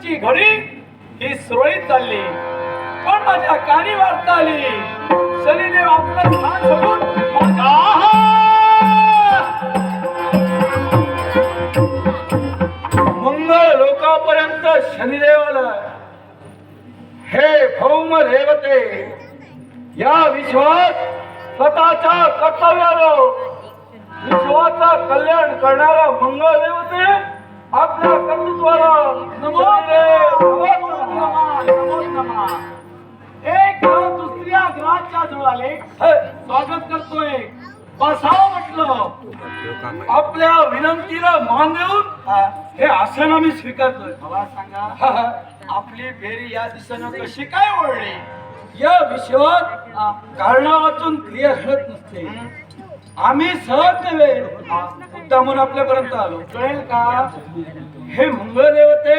दिवसांची घडी ही सुरळीत चालली. पण माझ्या कानी वार्ता आली. शनिदेव आपलं स्थान सोडून माझ्या मंगळ लोकापर्यंत शनिदेवाला हे भौम देवते या विश्वात स्वतःच्या कर्तव्यानं विश्वाचा कल्याण करणारा मंगळ देवते आपल्या कर्तृत्वाला नमो नमो. एक ग्रह दुसऱ्या ग्रहाच्या जुळाले स्वागत करतोय. बसावं म्हटलं. आपल्या विनंतीला मान देऊन हे. आसन आम्ही स्वीकारतोय. मला सांगा. आपली फेरी या दिशेनं कशी काय ओढली या विश्वात कारणा वाचून क्रिया घडत नसते. आम्ही सहज नव्हे. मुद्दामून आपल्यापर्यंत आलो. कळेल का? हे मंगळ देवते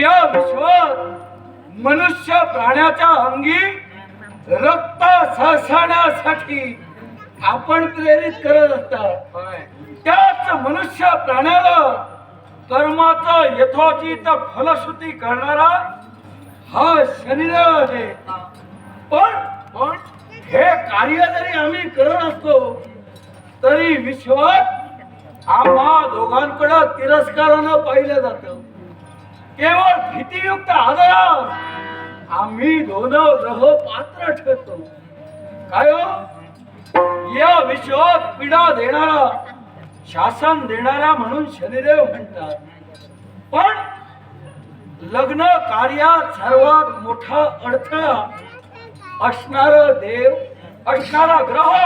या विश्वात मनुष्य प्राण्याच्या अंगी रक्त सहसण्यासाठी आपण प्रेरित करत असतात. त्याच मनुष्य प्राण्याला कर्माचं यथोचित फलश्रुती करणारा हा शनिदेव आहे. पण पण? हे कार्य जरी आम्ही करत असतो तरी विश्वात आम्हा दोघांकडे तिरस्कारानं पाहिलं जात. केवळ भीतीयुक्त आदरात आम्ही दोन ग्रह पात्र ठरतो. काय हो? या विश्वात पीडा देणारा शासन देणारा म्हणून शनिदेव म्हणतात. पण लग्न कार्यात सर्वात मोठा अडथळा असणार देव असणारा ग्रह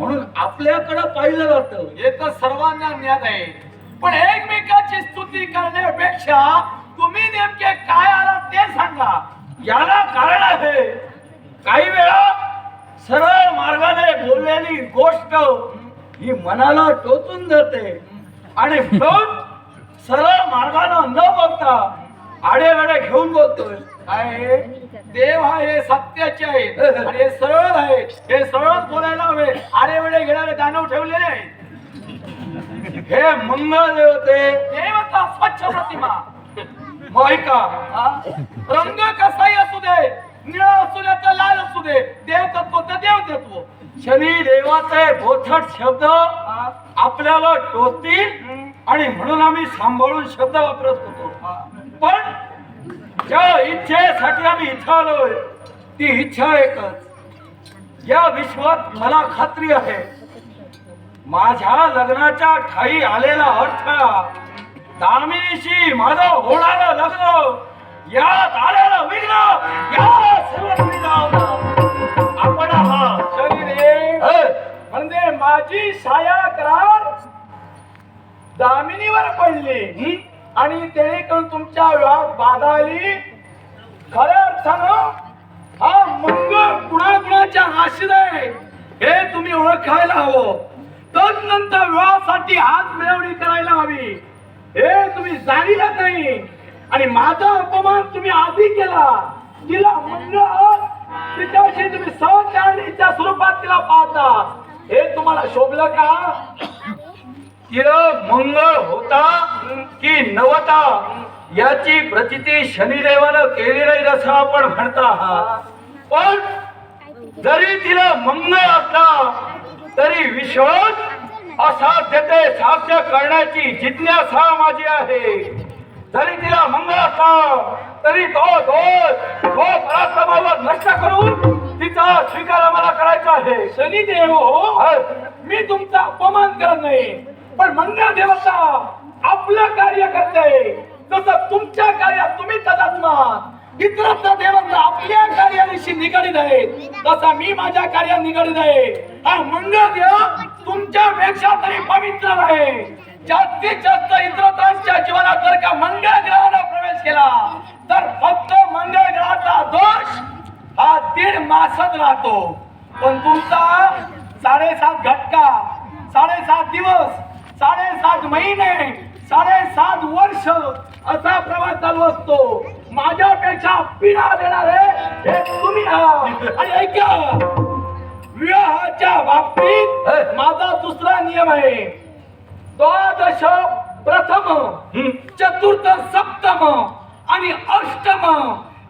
म्हणून आपल्याकडे पाहिलं जातं हे तर सर्वांना ज्ञात आहे. पण एकमेकाची स्तुती करण्यापेक्षा तुम्ही नेमके काय आला ते सांगा. याला कारण आहे काही वेळा सरळ मार्गाने बोललेली गोष्ट ही मनाला टोचून जाते. आणि सरळ मार्गानं न बघता आडेवेडे घेऊन बोलतोय. आहे? देव हा हे सत्याचे आणि हे सरळ आहे. हे सरळच बोलायला हवे. आडे वेळे घेणारे दानव ठेवलेले आहेत. हे मंगळ देवते देवता स्वच्छ प्रतिमा. मोहिका? रंग कसाही असू दे निळ असू दे तर लाल असू दे. देव तत्व तर देव तत्व शनी देवाचे बोथट शब्द? आपल्याला टोचतील. आणि म्हणून आम्ही सांभाळून शब्द वापरत होतो. पण ज्या इच्छेसाठी आम्ही इथं आलोय ती इच्छा एकच. या विश्वात मला खात्री आहे माझ्या लग्नाच्या ठाई आलेला अडथळा दामिनीशी माझं होणारं लग्न यात आलेलं विघ्न या सर्व आपण शरीरे हे, म्हणजे माझी छाया करार दामिनीवर पडली. हं? आणि जेणेकरून तुमच्या विवाहात बाधा आली खऱ्या अर्थानं हा मंगळ कुणाकुणाच्या आशीर आहे हे तुम्ही ओळखायला हवं. तदनंतर विवाहासाठी हात मिळवणी करायला हवी. हे तुम्ही जाणीला नाही. आणि माझा अपमान तुम्ही आधी केला. तिला मंगळ तिच्याशी तुम्ही सहचारणीच्या स्वरूपात तिला पाहता. हे तुम्हाला शोभलं का? तिला मंगळ होता की नवता याची प्रचिती शनिदेवानं केली नाही असं आपण म्हणता आहात. पण जरी तिला मंगळ असला तरी विश्वास असाध्यते साध्य करण्याची जिज्ञासा माझी आहे. जरी तिला मंगळ असला तरी तो दोष तो पराक्रमावर नष्ट करून तिचा स्वीकार मला करायचा आहे. शनिदेव हो. मी तुमचा अपमान करत नाही. पण मंगळ देवता आपलं कार्य करते. तसं तुमच्या कार्यात तुम्ही तदात्मा इतरत्र देवता आपल्या कार्याविषयी निगडीत आहे तसा मी माझ्या कार्यात निगडीत आहे. हा मंगळ देव तुमच्यापेक्षा तरी पवित्र आहे. जास्तीत जास्त इतरत्रांच्या जीवनात जर का मंगळ ग्रहानं प्रवेश केला तर फक्त मंगळ ग्रहाचा दोष हा दीड मासच राहतो. पण तुमचा साडेसात घटका साडेसात दिवस साडेसात महिने साडेसात वर्ष असा प्रवास चालू असतो. माझ्यापेक्षा पिढा देणारे हे तुम्ही आणि ऐका विवाहाच्या बाबतीत माझा दुसरा नियम आहे. द्वादश प्रथम चतुर्थ सप्त सप्तम आणि अष्टम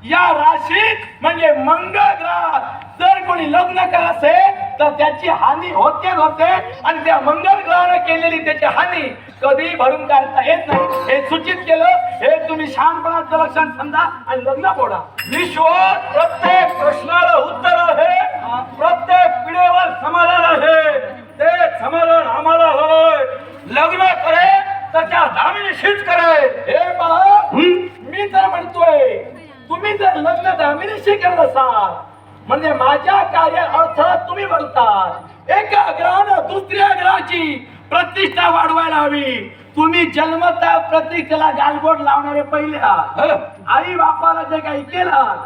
या राशीत म्हणजे मंगळ ग्रहात जर कोणी लग्न करत असेल तर त्याची हानी होते होते. आणि त्या मंगळ ग्रहाने केलेली त्याची हानी कधी भरून काढता येत नाही. हे सूचित केलं हे तुम्ही शहाणपणाचं लक्षण समजा आणि लग्न फोडा. विश्वात प्रत्येक प्रश्नाला उत्तर आहे. प्रत्येक पिढीवर समाधान आहे ते समाधान आम्हाला होय लग्न करे त्याच्या दामिनीशीच करे हे पहा मी तर म्हणतोय तुम्ही जर लग्न दामिनीशी करत असाल म्हणजे माझ्या कार्यात अडथळा तुम्ही म्हणतात. एका ग्रहानं दुसऱ्या ग्रहाची प्रतिष्ठा वाढवायला हवी. तुम्ही जन्मता प्रतिष्ठेला गालबोट लावणारे पहिले आई बापाला जे काही केलं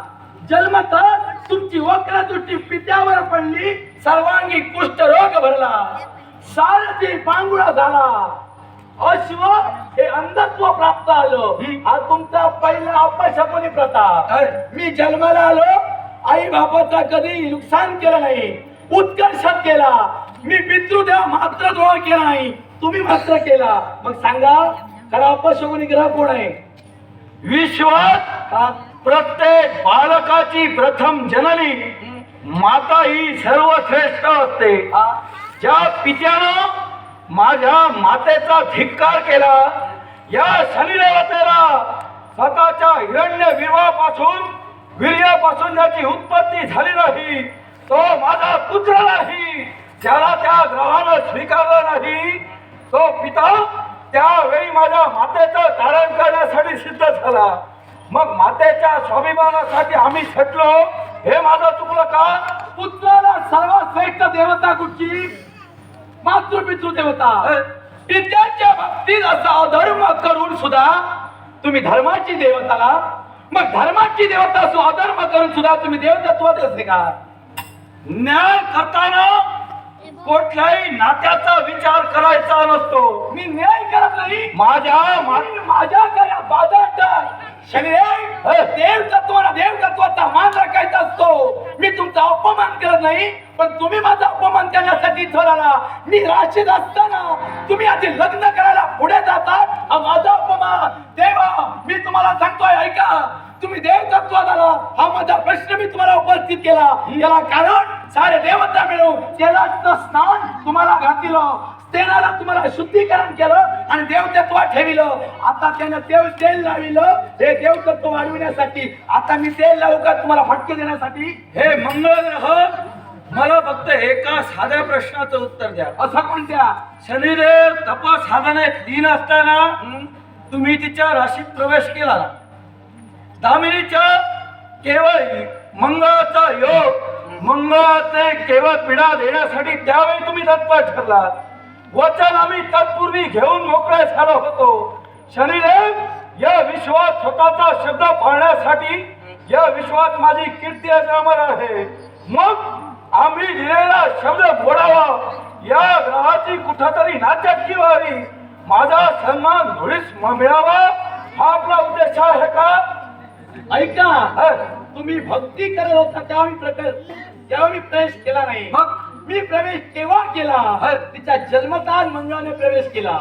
जन्मत तुमची वक्र दृष्टी पित्यावर पडली सर्वांगी कुष्ठरोग भरला. सारथी पांगुळा झाला. अश्व हे अंधत्व प्राप्त आलं. हा तुमचा पहिला अपशकुनी अरे. मी जन्माला आलो आई बापाचा कधी नुकसान केलं नाही उत्कर्षात केला. मी पितृदेव मात्र द्रोह केला नाही तुम्ही मात्र केला. मग सांगा खरा अपशकुनी ग्रह कोण आहे? विश्वात हा? प्रत्येक बालकाची प्रथम जननी माता ही सर्वश्रेष्ठ असते? ज्या पित्यानं माझ्या मातेचा धिक्कार केला. या शनिदेवतेला स्वतःच्या हिरण्य विवाहापासून वीर्यापासून ज्याची उत्पत्ती झाली नाही तो माझा पुत्र नाही. त्याला त्या ग्रहानं स्वीकारलं नाही तो पिता त्यावेळी माझ्या मातेचं तारण करण्यासाठी सिद्ध झाला. मग मातेच्या स्वाभिमानासाठी आम्ही छटलो हे माझं चुकलं का? पुत्राला सर्वात श्रेष्ठ देवता कुठची? मातृपितृ देवता. पित्याच्या बाबतीत असा अधर्म करून सुद्धा तुम्ही धर्माची देवताला मग धर्माची देवता असो अधर्म करून सुद्धा तुम्ही देवतत्वात कसे का? न्याय करताना कुठल्याही नात्याचा विचार करायचा नसतो. मी न्याय करत नाही. माझ्या माझ्या घरा बाजारात शनी देव तत्वाला देव तत्वाचा मान राखायचा असतो अपमान करत नाही पण तुम्ही माझा अपमान करण्यासाठी इथं आला. मी राशीत असताना तुम्ही आधी लग्न करायला पुढे जातात हा माझा अपमान. देवा मी तुम्हाला सांगतोय ऐका. तुम्ही देव तत्वात आला हा माझा प्रश्न मी तुम्हाला उपस्थित केला. याला कारण सारे देवता मिळून त्याला स्नान तुम्हाला घातलं. तेलाला तुम्हाला शुद्धीकरण केलं आणि देवतत्वात ठेविलं. आता त्यानं देव तेल लाविलं. हे देवतत्व वाढविण्यासाठी आता मी तेल लावू का तुम्हाला फटके देण्यासाठी? हे मंगळ ग्रह मला फक्त एका साध्या प्रश्नाचं उत्तर द्या. असं कोणत्या शनिदेव तपास साधनेत लीन असताना तुम्ही तिच्या राशीत प्रवेश केला. दामिनीच्या केवळ मंगळाचा योग मंगळाचे केवळ पीडा देण्यासाठी त्यावेळी तुम्ही तत्पर ठरला वचन आम्ही तत्पूर्वी घेऊन मोकळे झालो होतो. शनिदेव या विश्वात स्वतःचा शब्द पाळण्यासाठी या विश्वात माझी कीर्ती अजरामर आहे. मग आम्ही दिलेला शब्द मोडावा. या ग्रहाची कुठंतरी नाचक्की व्हावी. माझा सन्मान धुळीस मिळावा. हा आपला उद्देश आहे का? ऐका. तुम्ही भक्ती करत होता मी प्रकार मी प्रवेश केला नाही. मग? मी प्रवेश केव्हा केला. तिच्या जन्मताच मंगळाने प्रवेश केला.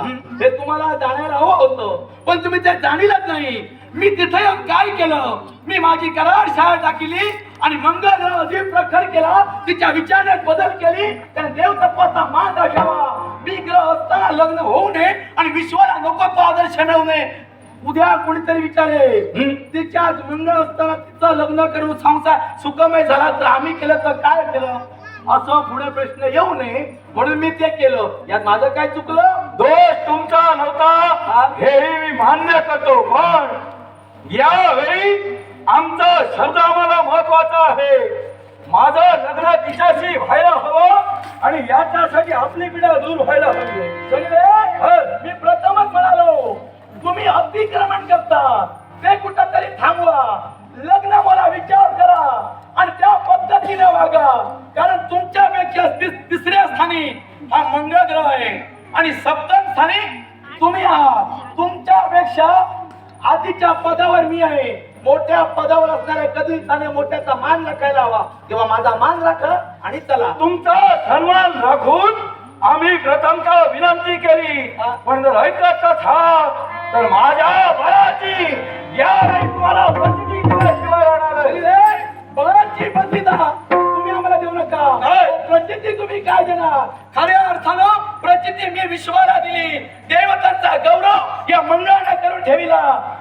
हे तुम्हाला जाणायला हवं होतं. पण तुम्ही ते जाणीलच नाही. मी तिथे काय केलं? मी माझी करार शाळा टाकली आणि मंगळ अधिक प्रखर केला तिच्या विचारात बदल केली त्याने देवतत्वाचा मान राखावा मी ग्रह असताना लग्न होऊ नये आणि विश्वाला नको तो आदर्श मिळवू नये. उद्या कोणीतरी विचारे तिच्या मंगळ असताना तिचं लग्न करून संसार सुखमय झाला तर आम्ही केलं तर काय केलं? असं पुढे प्रश्न येऊ नये. म्हणून मी ते केलं. यात माझं काय चुकलं? दोष तुमचा नव्हता. हेही मी मान्य करतो. पण यावेळी आमचा शब्द आम्हाला महत्त्वाचा आहे. माझं लग्न तिच्याशी व्हायला हवं आणि याच्यासाठी आपली पिढा दूर व्हायला हवी. मी प्रथमच म्हणालो तुम्ही अतिक्रमण करता. ते कुठंतरी थांबवा. लग्न मला विचार करा आणि त्या पद्धतीने वागा. कारण तुमच्यापेक्षा तिस- तिसऱ्या स्थानी हा मंगळ ग्रह आहे. आणि सप्तम स्थानी तुम्ही आहात. तुमच्यापेक्षा आधीच्या पदावर मी आहे. मोठ्या पदावर असणाऱ्या कधी त्याने मोठ्याचा मान राखायला हवा. तेव्हा माझा मान राखा आणि चला. तुमचा सन्मान राखून आम्ही प्रथमतः विनंती केली. पण जर ऐकत हा तर माझ्या बळाची खऱ्या अर्थानं प्रचिती मी विश्वाला दिली. देवतांचा गौरव या मंगळाने करून ठेविला.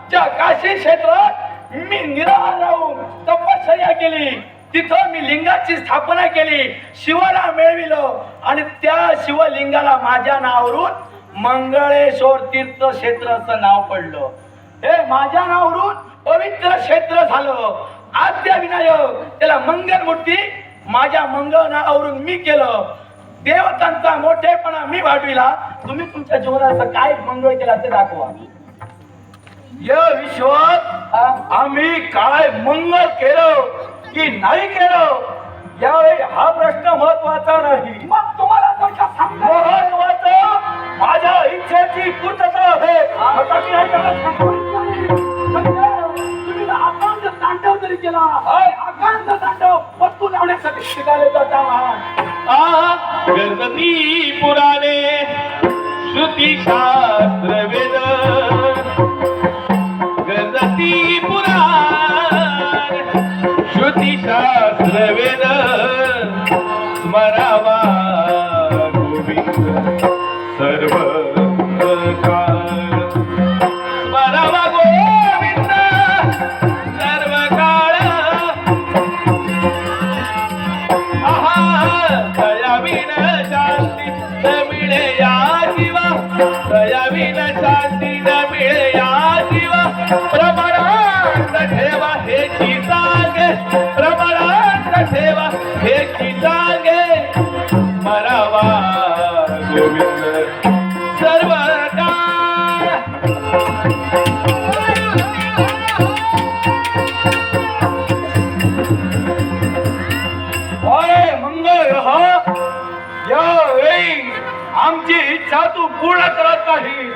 ज्या काशी क्षेत्रात मी निराळ राहून तपश्चर्या केली तिथं मी लिंगाची स्थापना केली शिवाला मिळविलो आणि त्या शिवलिंगाला माझ्या नावावरून मंगळेश्वर तीर्थ क्षेत्राचं नाव पडलं. हे माझ्या नावावरून पवित्र क्षेत्र झालं. आद्य विनायक त्याला मंगल मूर्ती माझ्या मंगळ नावावरून मी केलं. देवतांचा मोठेपणा मी वाढविला. तुम्ही तुमच्या जीवनाचं काय मंगळ केला ते दाखवा. या विश्वात? आम्ही काय मंगल केलं की नाही केलं यावेळी हा प्रश्न महत्त्वाचा नाही. मग तुम्हाला महत्वाचं माझ्या इच्छेची पूर्तता आहे. आता मी हे त्याला सांगितलं. तुम्ही जर अकांत तांडव जरी केला. तांडव पत्तू लावण्यासाठी शिकायला जाता આ ગણપતિ પુરાણે दयाविना शांती न मिळे या जीव प्रमाणात ठेवा हे सांगे प्रमाणात ठेवा हे सांगे मरावा गोविंद सर्व इच्छा तू पूर्ण करत नाही.